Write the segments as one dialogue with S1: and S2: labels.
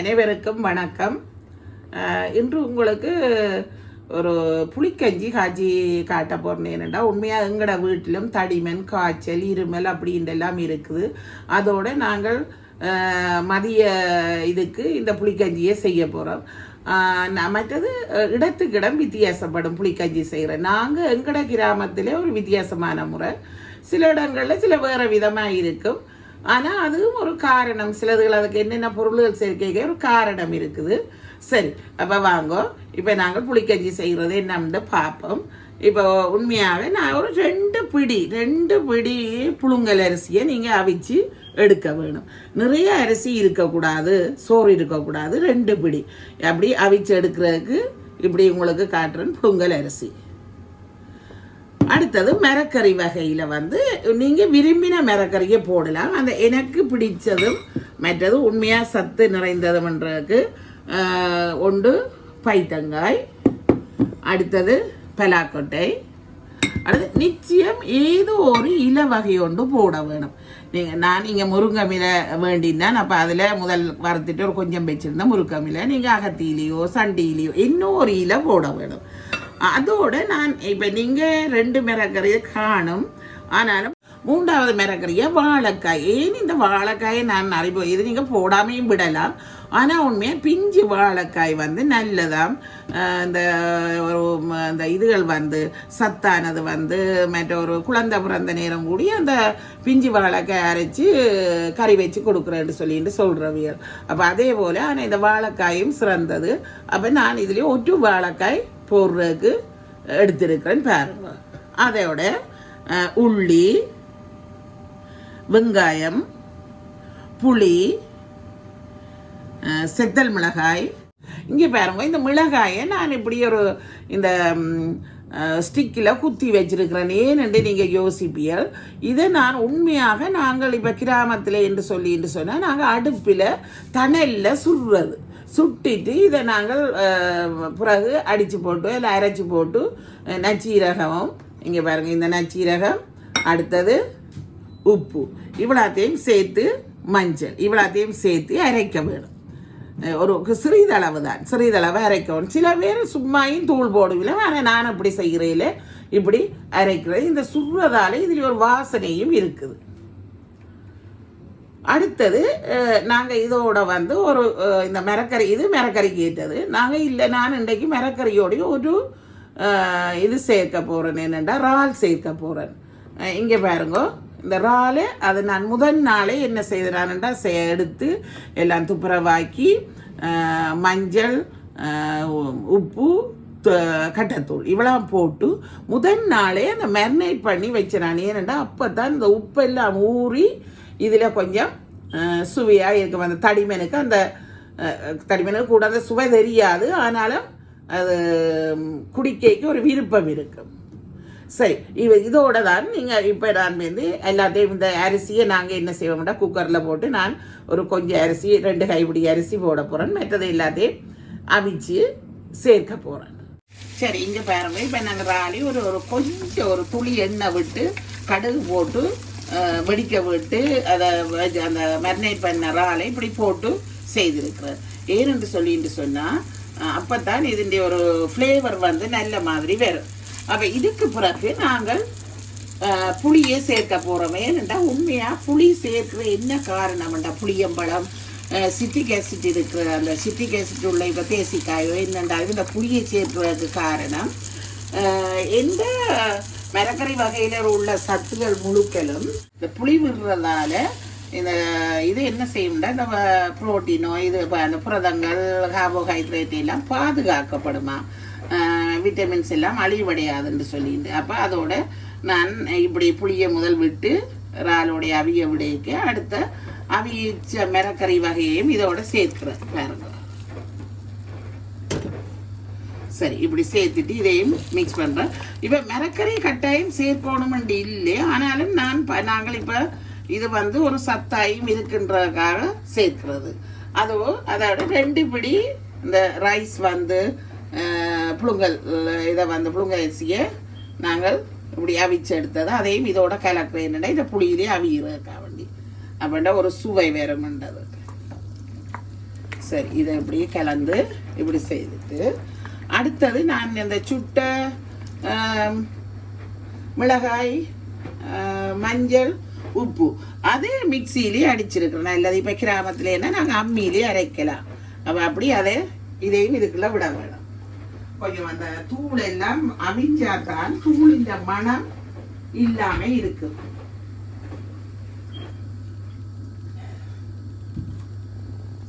S1: அனைவருக்கும் வணக்கம். இன்று உங்களுக்கு ஒரு புளிக்கஞ்சி காய்ச்சி காட்ட போகிறேன் உண்மையாக எங்களோட வீட்டிலும் தடிமன் காய்ச்சல் இருமல் அப்படின்ட்டு எல்லாம் இருக்குது. அதோடு நாங்கள் மதிய இதுக்கு இந்த புளிக்கஞ்சியை செய்ய போகிறோம் மற்றது இடத்துக்கு இடம் வித்தியாசப்படும் புளிக்கஞ்சி செய்கிறேன் நாங்கள் எங்களோட கிராமத்திலே ஒரு வித்தியாசமான முறை. சில இடங்களில் சில வேறு விதமாக இருக்கும். ஆனால் அதுவும் ஒரு காரணம். சிலதுகள் அதுக்கு என்னென்ன பொருள்கள் சேர்க்க ஒரு காரணம் இருக்குது. சரி அப்போ வாங்கோ. இப்போ நாங்கள் புளிக்கஞ்சி செய்கிறது என்னன்னு பார்ப்போம். இப்போ உண்மையாகவே நான் ஒரு ரெண்டு பிடி ரெண்டு பிடி புழுங்கல் அரிசியை நீங்கள் அவிச்சு எடுக்க வேணும். நிறைய அரிசி இருக்கக்கூடாது சோறு இருக்கக்கூடாது ரெண்டு பிடி. அப்படி அவிச்சு எடுக்கிறதுக்கு இப்படி உங்களுக்கு காட்டுறேன் புழுங்கல் அரிசி. அடுத்தது மரக்கறி வகையில் வந்து நீங்கள் விரும்பின மரக்கறியை போடலாம். அந்த எனக்கு பிடிச்சதும் மற்றது உண்மையாக சத்து நிறைந்ததுன்றதுக்கு ஒன்று பைத்தங்காய் அடுத்தது பலாக்கொட்டை அடுத்து நிச்சயம் ஏதோ ஒரு இல வகை ஒன்று போட வேணும். நீங்கள் நான் இங்கே முருங்கமில வேண்டினான் அப்போ அதில் முதல் வறுத்துட்டு ஒரு கொஞ்சம் வச்சுருந்தேன். முருங்கமில நீங்கள் அகத்திலேயோ சண்டியிலேயோ இன்னும் ஒரு இலை போட வேணும். அதோடு நான் இப்போ நீங்கள் ரெண்டு மிரக்கறியை காணும். ஆனாலும் மூன்றாவது மிரக்கறியை வாழைக்காய். ஏன் இந்த வாழைக்காயை நான் அறிவு இது நீங்கள் போடாமையும் விடலாம். ஆனால் உண்மையாக பிஞ்சு வாழைக்காய் வந்து நல்லதாம். இந்த ஒரு இந்த அந்த இதுகள் வந்து சத்தானது வந்து மற்ற ஒரு குழந்தை பிறந்த நேரம் கூடி அந்த பிஞ்சு வாழைக்காய் அரைச்சி கறி வச்சு கொடுக்குறேன்னு சொல்லிட்டு சொல்கிறவியல் அப்போ அதே போல் ஆனால் இந்த வாழைக்காயும் சிறந்தது. அப்போ நான் இதுலேயே ஒற்று வாழைக்காய் போடுறதுக்கு எடுத்திருக்கிறேன் பாருங்க. அதோட உள்ளி வெங்காயம் புளி செத்தல் மிளகாய். இங்கே பாருங்க இந்த மிளகாயை நான் இப்படி ஒரு இந்த ஸ்டிக்கில் குத்தி வச்சிருக்கிறேன். ஏனென்று நீங்கள் யோசிப்பீர்கள் இதை நான் உண்மையாக நாங்கள் இப்போ கிராமத்தில் என்று சொல்லி என்று சொன்னால் நாங்கள் அடுப்பில் தணலில் சுடுறது சுட்டிட்டு இதை நாங்கள் பிறகு அடித்து போட்டு இல்லை அரைச்சி போட்டு நச்சீரகமும் இங்கே பாருங்கள் இந்த நச்சீரகம். அடுத்தது உப்பு. இவ்வளோத்தையும் சேர்த்து மஞ்சள். இவ்வளோத்தையும் சேர்த்து அரைக்க வேணும். ஒரு சிறிதளவு தான் சிறிதளவு அரைக்கணும் சில பேர் சும்மாயும் தூள் போடுவில்லை ஆனால் நான் இப்படி செய்கிறேன் இப்படி அரைக்கிறேன். இந்த சுடுறதால இதில் ஒரு வாசனையும் இருக்குது. அடுத்தது நாங்கள் இதோட வந்து ஒரு இந்த மிரக்கறி இது மிரக்கறிக்கு கேட்டது நாங்கள் இல்லை நான் இன்றைக்கு மிரக்கறியோடைய ஒரு இது சேர்க்க போகிறேன் என்னென்னா இறால் சேர்க்க போகிறேன் இங்கே பாருங்க இந்த இறால் அது நான் முதல் நாளே என்ன செய்தேனான்டா சே எடுத்து எல்லாம் துப்புரவாக்கி மஞ்சள் உப்பு கட்டத்தூள் இவ்வளோ போட்டு முதல் நாளே அந்த மெரினேட் பண்ணி வச்சிடான் ஏனெண்டா அப்போ தான் இந்த உப்பெல்லாம் ஊறி இதில் கொஞ்சம் சுவையாக இருக்கும் அந்த தடிமனுக்கு அந்த தடிமனுக்கு கூட அந்த சுவை தெரியாது. ஆனாலும் அது குடிக்கைக்கு ஒரு விருப்பம் இருக்கும் சரி இவ இதோட தான் நீங்கள் இப்போ நான் வந்து எல்லாத்தையும் இந்த அரிசியை நாங்கள் என்ன செய்வோம்னா குக்கரில் போட்டு நான் ஒரு கொஞ்சம் அரிசி ரெண்டு கைப்பிடி அரிசி போட போகிறேன் மற்றது எல்லாத்தையும் அவிச்சு சேர்க்க போகிறேன் சரி இங்கே பாருங்க. இப்போ நாங்கள் ராலி ஒரு ஒரு கொஞ்சம் ஒரு துளி எண்ணெய் விட்டு கடுகு போட்டு வெடிக்க விட்டு அதை அந்த மெரினேட் பண்ண ராலை இப்படி போட்டு செய்திருக்கிறார். ஏனென்று சொல்லிட்டு சொன்னால் அப்போ தான் இதனுடைய ஒரு ஃப்ளேவர் வந்து நல்ல மாதிரி வரும். அப்போ இதுக்கு பிறகு நாங்கள் புளியை சேர்க்க போகிறோம் ஏனென்றால் உண்மையாக புளி சேர்க்கிற என்ன காரணம்ண்டா புளியம்பழம் சிட்ரிக் ஆசிட் இருக்கிற அந்த சிட்ரிக் ஆசிட் உள்ள இப்போ தேசிக்காயோ என்னண்டா இந்த புளியை சேர்க்கிறதுக்கு காரணம் எந்த மரக்கறி வகையில் உள்ள சத்துகள் முழுக்களும் இந்த புளி விடுறதால இந்த இது என்ன செய்யும்னா இந்த புரோட்டீனோ இது அந்த புரதங்கள் கார்போஹைட்ரேட் எல்லாம் பாதுகாக்கப்படுமா? விட்டமின்ஸ் எல்லாம் அழிவடையாதுன்னு சொல்லிட்டு. அப்போ அதோட நான் இப்படி புளியை முதல் விட்டு இறாலோடைய அவிய விடைக்கு அடுத்த அவிச்ச மிரக்கறி வகையையும் இதோட சேர்க்கிறேன். பாருங்க சரி இப்படி சேர்த்துட்டு இதையும் மிக்ஸ் பண்ணுறேன் இப்போ மிரக்கறி கட்டாயம் சேர்க்கணுமெண்டு இல்லை. ஆனாலும் நான் ப- நாங்கள் இப்போ இது வந்து ஒரு சத்தாயும் இருக்கின்றதுக்காக சேர்க்கிறது. அதுவும் அதோட ரெண்டு பிடி இந்த ரைஸ் வந்து புழுங்கல் இதை வந்து புழுங்கல் அரிசியை நாங்கள் இப்படி அவிச்சு எடுத்தது. அதையும் இதோட கலக்கிறேன் இந்த புளியிலே அவிகிறதுக்கா வேண்டி. அப்படின்ற ஒரு சுவை வேறுமென்றது சரி இதை இப்படி கலந்து இப்படி செய்துட்டு அடுத்தது நான் இந்த சுட்ட மிளகாய் மஞ்சள் உப்பு. அது மிக்சியிலே அடிச்சிருக்கிறேன். நல்லது இப்போ கிராமத்துலேன்னா நாங்கள் அம்மியிலே அரைக்கலாம். அப்போ அப்படி அதை இதையும் இதுக்குள்ள விட வேணும். கொஞ்சம் அந்த தூள் எல்லாம் அவிஞ்சாதான் தூளின் மனம் இல்லாம இருக்கு.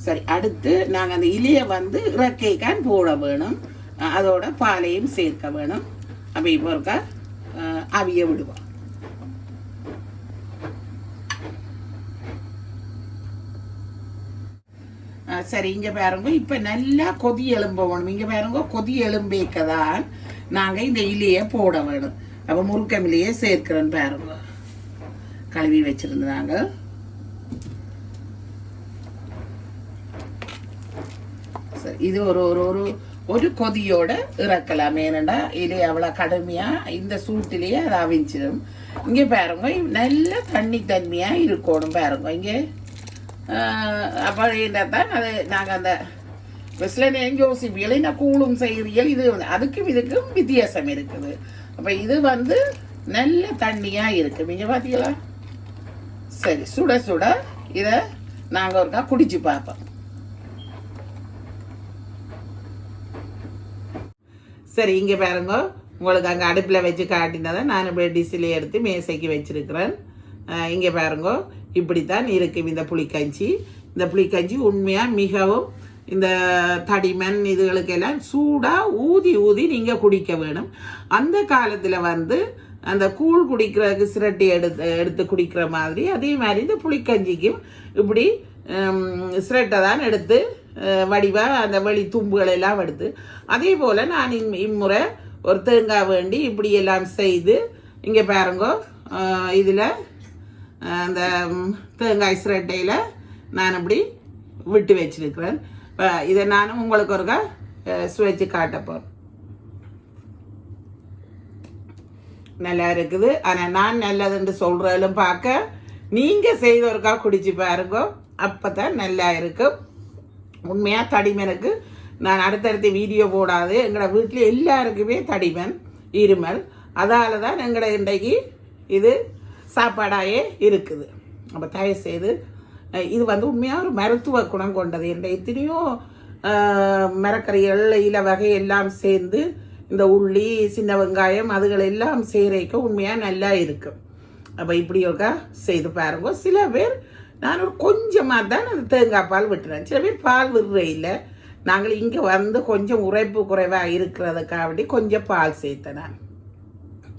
S1: சரி அடுத்து நாங்கள் அந்த இலையை வந்து இறக்கைக்கான் போட வேணும். அதோட பாலையும் சேர்க்க வேணும் அப்போ இப்போ இருக்கா அஹ் அவிய விடுவோம் சரி இங்க பாருங்க இப்ப நல்லா கொதி எலும்ப வேணும் இங்க பாருங்க கொதி எலும்பேக்க தான் நாங்க இந்த இலையை போட வேணும் அப்ப முறுக்கமிலையே சேர்க்கிறோம் பாருங்க கழுவி வச்சிருந்தாங்க சரி இது ஒரு ஒரு ஒரு ஒரு கொதியோட இறக்கலாம். ஏனண்டா இது அவ்வளோ கடுமையா இந்த சூட்டிலேயே அது அவிஞ்சிடும் இங்கே பாருங்க நல்ல தண்ணி தன்மையா இருக்கணும் பாருங்க இங்கே. அப்போ தான் அது நாங்கள் அந்த சில நேரம் யோசிப்பியல் கூழும் செய்கிறீர்கள் இது அதுக்கும் இதுக்கும் வித்தியாசம் இருக்குது. அப்போ இது வந்து நல்ல தண்ணியா இருக்கு. நீங்க பார்த்தீங்களா சரி சுட சுட இதை நாங்கள் ஒருக்கா குடிச்சு பார்ப்போம். சரி இங்கே பாருங்க. உங்களுக்கு அங்கே அடுப்பில் வச்சு காட்டினதை நான் இப்படி டிஸ்ஸில் எடுத்து மேசைக்கு வச்சுருக்கிறேன். இங்கே பாருங்க. இப்படித்தான் இருக்கும் இந்த புளிக்கஞ்சி. இந்த புளிக்கஞ்சி உண்மையாக மிகவும் இந்த தடிமன் இதுகளுக்கெல்லாம் சூடாக ஊதி ஊதி நீங்கள் குடிக்க வேணும். அந்த காலத்தில் வந்து அந்த கூழ் குடிக்கிறதுக்கு சிரட்டி எடுத்து எடுத்து குடிக்கிற மாதிரி அதே மாதிரி இந்த புளிக்கஞ்சிக்கும் இப்படி சிரட்டை தான் எடுத்து வடிவாக அந்த வெளி தும்புகள் எல்லாம் எடுத்து. அதே போல் நான் இம் இம்முறை ஒரு தேங்காய் வேண்டி இப்படி எல்லாம் செய்து இங்கே பாருங்க இதில் அந்த தேங்காய் சிரட்டையில் நான் இப்படி விட்டு வச்சிருக்கிறேன். இப்போ இதை நானும் உங்களுக்கு ஒருக்கா சுவைச்சு காட்ட போகிறேன் நல்லா இருக்குது. ஆனால் நான் நல்லதுன்னு சொல்கிறதும் பார்க்க நீங்கள் செய்தவருக்கா குடிச்சு பாருங்க அப்போ தான் நல்லா இருக்கும். உண்மையாக தடிமனுக்கு? நான் அடுத்தடுத்து வீடியோ போடாது. எங்களோட வீட்டில் எல்லாருக்குமே தடிமன் இருமல். அதால் தான் எங்களோட இன்றைக்கு இது சாப்பாடாயே இருக்குது. அப்போ தயவு செய்து இது வந்து உண்மையாக ஒரு மருத்துவ குணம் கொண்டது. என்ற எத்தனையோ மரக்கறிகள் இல வகை எல்லாம் சேர்ந்து இந்த உள்ளி சின்ன வெங்காயம் அதுகள் எல்லாம் சேரைக்க உண்மையாக நல்லா இருக்கும் அப்போ இப்படி ஒருக்கா செய்து பாருங்க. சில பேர் நான் ஒரு கொஞ்சமாக தான் அந்த தேங்காய் பால் விட்டுறேன். சில பேர் பால் விடுறையில் நாங்கள் இங்கே வந்து கொஞ்சம் உரைப்பு குறைவாக இருக்கிறதுக்காக வேண்டி கொஞ்சம் பால் சேர்த்தேன் நான்.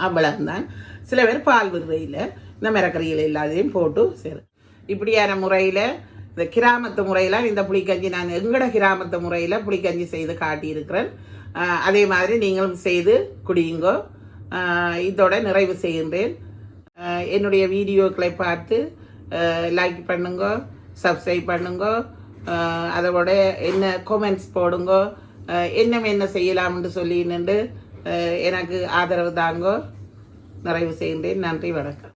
S1: அவ்வளவுதான். சில பேர் பால் விடுறையில் இந்த மிரக்கறிகள் எல்லாத்தையும் போட்டு சரி. இப்படியான முறையில் இந்த கிராமத்து முறையில் இந்த புளிக்கஞ்சி நான் எங்கட கிராமத்து முறையில் புளிக்கஞ்சி செய்து காட்டியிருக்கிறேன். அதே மாதிரி நீங்களும் செய்து குடியுங்கோ. இதோட நிறைவு செய்கின்றேன். என்னுடைய வீடியோக்களை பார்த்து லைக் பண்ணுங்க சப்ஸ்கிரைப் பண்ணுங்க அதோட என்ன கமெண்ட்ஸ் போடுங்க என்ன என்ன செய்யலாம்னு சொல்லி எனக்கு ஆதரவு தாங்கோ. நிறைவு செய்கின்றேன். நன்றி வணக்கம்.